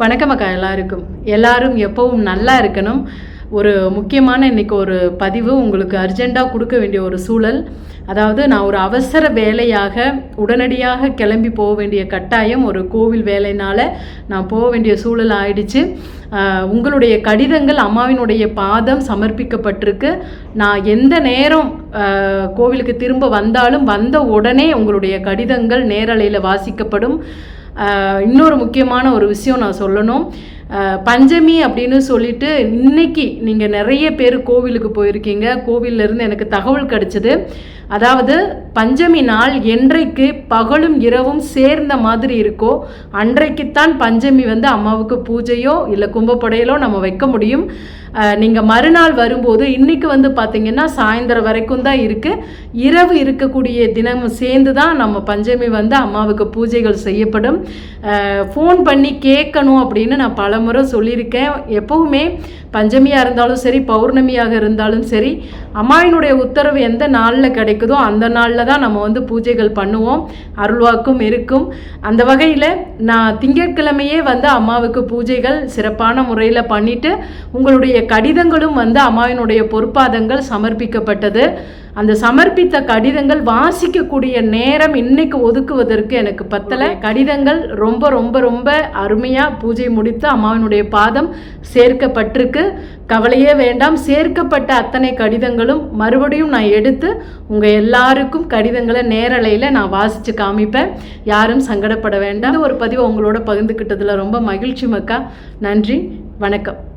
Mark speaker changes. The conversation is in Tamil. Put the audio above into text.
Speaker 1: வணக்கம் அக்கா எல்லாருக்கும். எல்லாரும் எப்பவும் நல்லா இருக்கணும். ஒரு முக்கியமான இன்னைக்கு ஒரு பதிவு. உங்களுக்கு அர்ஜெண்ட்டாக கொடுக்க வேண்டிய ஒரு சூழல். அதாவது நான் ஒரு அவசர வேலையாக உடனடியாக கிளம்பி போக வேண்டிய கட்டாயம் ஒரு கோவில் வேலைனால் நான் போக வேண்டிய சூழல் ஆயிடுச்சு. உங்களுடைய கடிதங்கள் அம்மாவினுடைய பாதம் சமர்ப்பிக்கப்பட்டிருக்கு. நான் எந்த நேரம் கோவிலுக்கு திரும்ப வந்தாலும் வந்த உடனே உங்களுடைய கடிதங்கள் நேரலையில் வாசிக்கப்படும். இன்னொரு முக்கியமான ஒரு விஷயம் நான் சொல்லணும். பஞ்சமி அப்படின்னு சொல்லிட்டு இன்னைக்கு நீங்கள் நிறைய பேர் கோவிலுக்கு போயிருக்கீங்க. கோவில்ல இருந்து எனக்கு தகவல் கிடைச்சது. அதாவது பஞ்சமி நாள் என்றைக்கு பகலும் இரவும் சேர்ந்த மாதிரி இருக்கோ அன்றைக்குத்தான் பஞ்சமி வந்து அம்மாவுக்கு பூஜையோ இல்லை கும்பப்படையலோ நம்ம வைக்க முடியும். நீங்கள் மறுநாள் வரும்போது இன்றைக்கு வந்து பார்த்திங்கன்னா சாயந்தரம் வரைக்கும் தான் இருக்குது இரவு இருக்கக்கூடிய தினமும் சேர்ந்து தான் நம்ம பஞ்சமி வந்து அம்மாவுக்கு பூஜைகள் செய்யப்படும். ஃபோன் பண்ணி கேட்கணும் அப்படின்னு நான் பல பலமுறை சொல்லியிருக்கேன். எப்பவுமே பஞ்சமியாக இருந்தாலும் சரி பௌர்ணமியாக இருந்தாலும் சரி அம்மாயினுடைய உத்தரவு எந்த நாளில் கிடைக்குதோ அந்த நாளில் தான் நம்ம வந்து பூஜைகள் பண்ணுவோம். அருள்வாக்கும் இருக்கும். அந்த வகையில் நான் திங்கட்கிழமையே வந்து அம்மாவுக்கு பூஜைகள் சிறப்பான முறையில் பண்ணிவிட்டு உங்களுடைய கடிதங்களும் வந்து அம்மாவினுடைய பொற்பாதங்கள் சமர்ப்பிக்கப்பட்டது. அந்த சமர்ப்பித்த கடிதங்கள் வாசிக்கக்கூடிய நேரம் இன்னைக்கு ஒதுக்குவதற்கு எனக்கு பத்தலை. கடிதங்கள் ரொம்ப ரொம்ப ரொம்ப அருமையாக பூஜை முடித்து அம்மாவினுடைய பாதம் சேர்க்கப்பட்டிருக்கு. கவலையே வேண்டாம். சேர்க்கப்பட்ட அத்தனை கடிதங்களும் மறுபடியும் நான் எடுத்து உங்கள் எல்லாருக்கும் கடிதங்களை நேரலையில் நான் வாசித்து காமிப்பேன். யாரும் சங்கடப்பட வேண்டாம். ஒரு பதிவை உங்களோட பகிர்ந்துக்கிட்டதில் ரொம்ப மகிழ்ச்சி மக்கா. நன்றி. வணக்கம்.